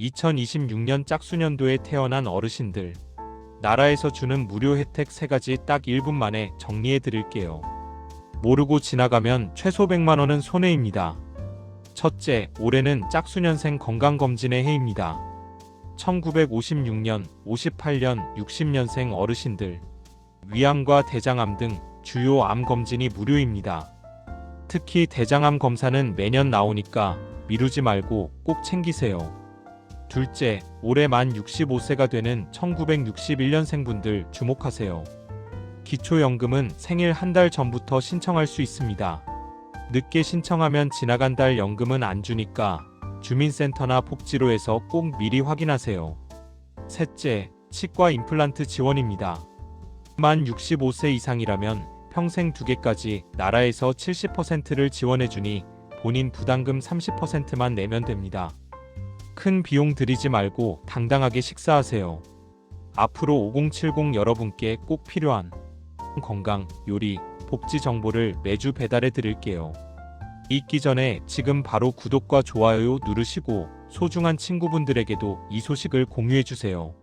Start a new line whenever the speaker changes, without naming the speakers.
2026년 짝수년도에 태어난 어르신들. 나라에서 주는 무료 혜택 3가지 딱 1분 만에 정리해 드릴게요. 모르고 지나가면 최소 100만 원은 손해입니다. 첫째, 올해는 짝수년생 건강검진의 해입니다. 1956년, 58년, 60년생 어르신들. 위암과 대장암 등 주요 암 검진이 무료입니다. 특히 대장암 검사는 매년 나오니까 미루지 말고 꼭 챙기세요. 둘째, 올해 만 65세가 되는 1961년생분들 주목하세요. 기초연금은 생일 한 달 전부터 신청할 수 있습니다. 늦게 신청하면 지나간 달 연금은 안 주니까 주민센터나 복지로에서 꼭 미리 확인하세요. 셋째, 치과 임플란트 지원입니다. 만 65세 이상이라면 평생 두 개까지 나라에서 70%를 지원해주니 본인 부담금 30%만 내면 됩니다. 큰 비용 들이지 말고 당당하게 식사하세요. 앞으로 5070 여러분께 꼭 필요한 건강, 요리, 복지 정보를 매주 배달해 드릴게요. 잊기 전에 지금 바로 구독과 좋아요 누르시고 소중한 친구분들에게도 이 소식을 공유해 주세요.